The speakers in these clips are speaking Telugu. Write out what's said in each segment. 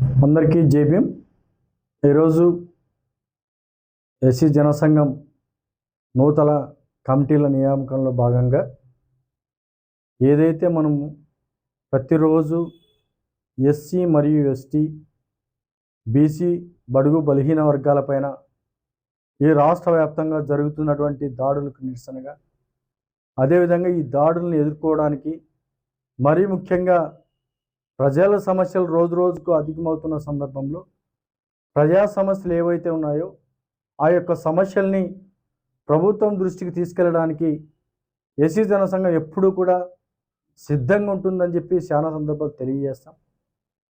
అందరికీ జేబీఎం ఈరోజు ఎస్సీ జనసంఘం నూతన కమిటీల నియామకంలో భాగంగా ఏదైతే మనము ప్రతిరోజు ఎస్సీ మరియు ఎస్టీ బీసీ బడుగు బలహీన వర్గాలపైన ఈ రాష్ట్ర వ్యాప్తంగా జరుగుతున్నటువంటి దాడులకు నిరసనగా అదేవిధంగా ఈ దాడులను ఎదుర్కోవడానికి మరీ ముఖ్యంగా ప్రజల సమస్యలు రోజు రోజుకు అధికమవుతున్న సందర్భంలో ప్రజా సమస్యలు ఏవైతే ఉన్నాయో ఆ యొక్క సమస్యల్ని ప్రభుత్వం దృష్టికి తీసుకెళ్ళడానికి ఎస్సీ జనసంఘం ఎప్పుడూ కూడా సిద్ధంగా ఉంటుందని చెప్పి చాలా సందర్భాలు తెలియజేస్తాం.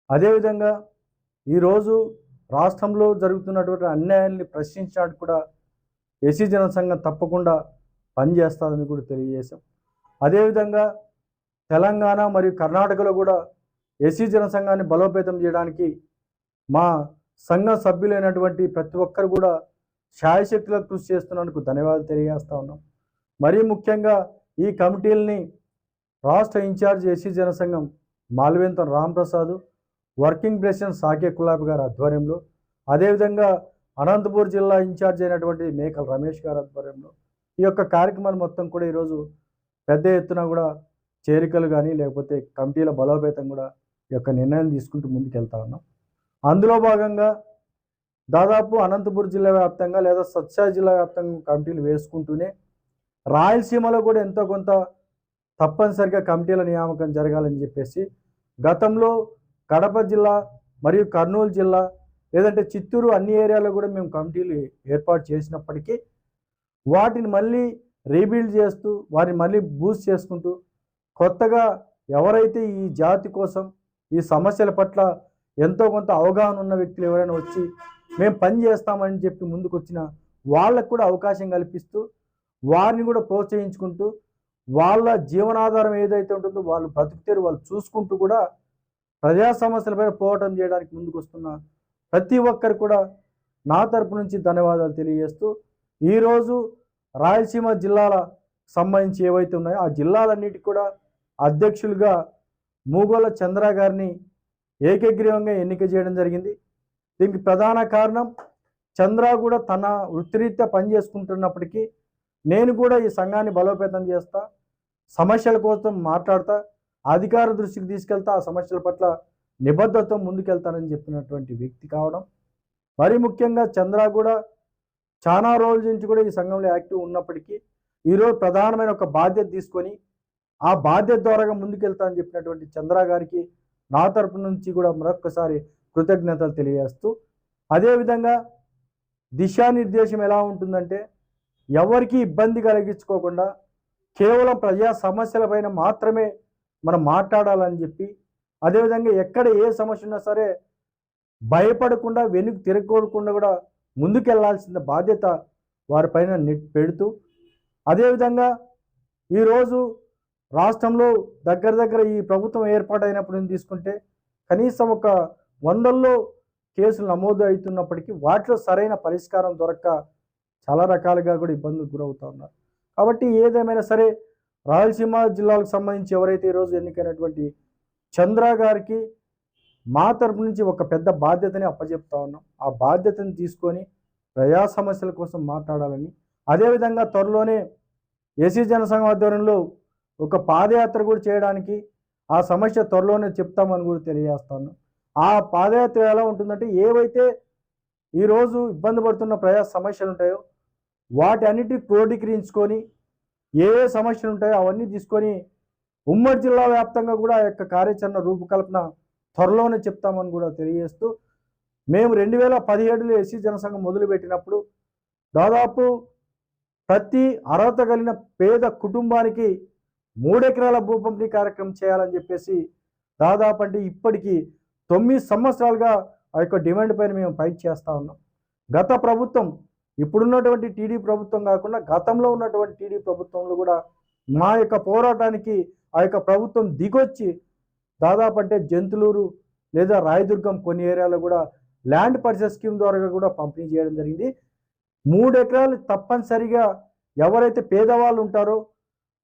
అదేవిధంగా ఈరోజు రాష్ట్రంలో జరుగుతున్నటువంటి అన్యాయాన్ని ప్రశ్నించడానికి కూడా ఎస్సీ జనసంఘం తప్పకుండా పనిచేస్తుందని కూడా తెలియజేశాం. అదేవిధంగా తెలంగాణ మరియు కర్ణాటకలో కూడా ఎస్సీ జనసంఘాన్ని బలోపేతం చేయడానికి మా సంఘ సభ్యులైనటువంటి ప్రతి ఒక్కరు కూడా శాయశక్తులకు కృషి చేస్తున్నందుకు ధన్యవాదాలు తెలియజేస్తా ఉన్నాం. మరీ ముఖ్యంగా ఈ కమిటీలని రాష్ట్ర ఇన్ఛార్జ్ ఎస్సీ జనసంఘం మాల్వేంతం రాంప్రసాద్ వర్కింగ్ ప్రెసిడెంట్ సాకే కులాబ్ గారి ఆధ్వర్యంలో అదేవిధంగా అనంతపూర్ జిల్లా ఇన్ఛార్జ్ అయినటువంటి మేకల రమేష్ గారి ఆధ్వర్యంలో ఈ యొక్క కార్యక్రమాలు మొత్తం కూడా ఈరోజు పెద్ద ఎత్తున కూడా చేరికలు కానీ లేకపోతే కమిటీల బలోపేతం కూడా యొక్క నిర్ణయం తీసుకుంటూ ముందుకెళ్తా ఉన్నాం. అందులో భాగంగా దాదాపు అనంతపురం జిల్లా వ్యాప్తంగా లేదా సత్సా జిల్లా వ్యాప్తంగా కమిటీలు వేసుకుంటూనే రాయలసీమలో కూడా ఎంతో కొంత తప్పనిసరిగా కమిటీల నియామకం జరగాలని చెప్పేసి గతంలో కడప జిల్లా మరియు కర్నూలు జిల్లా లేదంటే చిత్తూరు అన్ని ఏరియాలో కూడా మేము కమిటీలు ఏర్పాటు చేసినప్పటికీ వాటిని మళ్ళీ రీబిల్డ్ చేస్తూ వారిని మళ్ళీ బూస్ట్ చేసుకుంటూ కొత్తగా ఎవరైతే ఈ జాతి కోసం ఈ సమస్యల పట్ల ఎంతో కొంత అవగాహన ఉన్న వ్యక్తులు ఎవరైనా వచ్చి మేము పని చేస్తామని చెప్పి ముందుకు వచ్చిన వాళ్ళకు కూడా అవకాశం కల్పిస్తూ వారిని కూడా ప్రోత్సహించుకుంటూ వాళ్ళ జీవనాధారం ఏదైతే ఉంటుందో వాళ్ళు బ్రతుకుతారు వాళ్ళు చూసుకుంటూ కూడా ప్రజా సమస్యలపైన పోరాటం చేయడానికి ముందుకు వస్తున్న ప్రతి ఒక్కరు కూడా నా తరపు నుంచి ధన్యవాదాలు తెలియజేస్తూ ఈరోజు రాయలసీమ జిల్లాల సంబంధించి ఏవైతే ఉన్నాయో ఆ జిల్లాలన్నిటికి కూడా అధ్యక్షులుగా మూగోల చంద్ర గారిని ఏకగ్రీవంగా ఎన్నిక చేయడం జరిగింది. దీనికి ప్రధాన కారణం చంద్ర కూడా తన వృత్తిరీత్యా పనిచేసుకుంటున్నప్పటికీ నేను కూడా ఈ సంఘాన్ని బలోపేతం చేస్తా సమస్యల కోసం మాట్లాడతా అధికార దృష్టికి తీసుకెళ్తా ఆ సమస్యల పట్ల నిబద్ధతతో ముందుకెళ్తానని చెప్పినటువంటి వ్యక్తి కావడం. మరి ముఖ్యంగా చంద్ర కూడా చాలా రోజుల నుంచి కూడా ఈ సంఘంలో యాక్టివ్ ఉన్నప్పటికీ ఈరోజు ప్రధానమైన ఒక బాధ్యత తీసుకొని ఆ బాధ్యత ద్వారా ముందుకెళ్తా అని చెప్పినటువంటి చంద్ర గారికి నా తరపు నుంచి కూడా మరొక్కసారి కృతజ్ఞతలు తెలియజేస్తూ అదేవిధంగా దిశానిర్దేశం ఎలా ఉంటుందంటే ఎవరికి ఇబ్బంది కలిగించుకోకుండా కేవలం ప్రజా సమస్యలపైన మాత్రమే మనం మాట్లాడాలని చెప్పి అదేవిధంగా ఎక్కడ ఏ సమస్య ఉన్నా సరే భయపడకుండా వెనుక తిరగకూడకుండా కూడా ముందుకెళ్ళాల్సిన బాధ్యత వారిపైన నెట్ పెడుతూ అదేవిధంగా ఈరోజు రాష్ట్రంలో దగ్గర దగ్గర ఈ ప్రభుత్వం ఏర్పాటైనప్పుడు నుంచి తీసుకుంటే కనీసం ఒక వందల్లో కేసులు నమోదు అవుతున్నప్పటికీ వాటిలో సరైన పరిష్కారం దొరక్క చాలా రకాలుగా కూడా ఇబ్బందులు గురవుతూ ఉన్నారు. కాబట్టి ఏదేమైనా సరే రాయలసీమ జిల్లాలకు సంబంధించి ఎవరైతే ఈరోజు ఎన్నికైనటువంటి చంద్ర గారికి మా తరపు నుంచి ఒక పెద్ద బాధ్యతని అప్పచెప్తా ఉన్నాం. ఆ బాధ్యతను తీసుకొని ప్రజా సమస్యల కోసం మాట్లాడాలని. అదేవిధంగా త్వరలోనే ఏసీ జనసంఘం ఆధ్వర్యంలో ఒక పాదయాత్ర కూడా చేయడానికి ఆ సమస్య త్వరలోనే చెప్తామని కూడా తెలియజేస్తాను. ఆ పాదయాత్ర ఎలా ఉంటుందంటే ఏవైతే ఈరోజు ఇబ్బంది పడుతున్న ప్రజా సమస్యలు ఉంటాయో వాటి అన్నిటి క్రోడీకరించుకొని ఏ ఏ సమస్యలు ఉంటాయో అవన్నీ తీసుకొని ఉమ్మడి జిల్లా వ్యాప్తంగా కూడా యొక్క కార్యాచరణ రూపకల్పన త్వరలోనే చెప్తామని కూడా తెలియజేస్తూ మేము రెండు వేల పదిహేడులో ఎస్సీ జనసంఘం మొదలుపెట్టినప్పుడు దాదాపు ప్రతి అర్హత కలిగిన పేద కుటుంబానికి మూడెకరాల భూ పంపిణీ కార్యక్రమం చేయాలని చెప్పేసి దాదాపు అంటే ఇప్పటికీ తొమ్మిది సంవత్సరాలుగా ఆ యొక్క డిమాండ్ పైన మేము ఫైట్ చేస్తూ ఉన్నాం. గత ప్రభుత్వం ఇప్పుడున్నటువంటి టీడీ ప్రభుత్వం కాకుండా గతంలో ఉన్నటువంటి టీడీ ప్రభుత్వంలో కూడా మా యొక్క పోరాటానికి ఆ యొక్క ప్రభుత్వం దిగొచ్చి దాదాపు అంటే జంతులూరు లేదా రాయదుర్గం కొన్ని ఏరియాలో కూడా ల్యాండ్ పర్చేస్ స్కీమ్ ద్వారా కూడా పంపిణీ చేయడం జరిగింది. మూడు ఎకరాలు తప్పనిసరిగా ఎవరైతే పేదవాళ్ళు ఉంటారో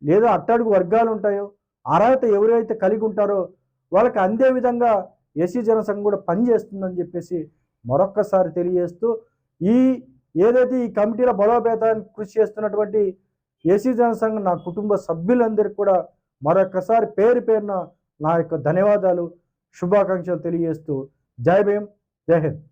లేదా అట్టడుగు వర్గాలు ఉంటాయో అర్హత ఎవరైతే కలిగి ఉంటారో వాళ్ళకి అందే విధంగా ఏసీ జనసంఘం కూడా పనిచేస్తుందని చెప్పేసి మరొక్కసారి తెలియజేస్తూ ఈ ఏదైతే ఈ కమిటీల బలోపేతానికి కృషి చేస్తున్నటువంటి ఏసీ జనసంఘం నా కుటుంబ సభ్యులందరికీ కూడా మరొక్కసారి పేరు పేరున నా యొక్క ధన్యవాదాలు శుభాకాంక్షలు తెలియజేస్తూ జై భీమ్ జై హింద్.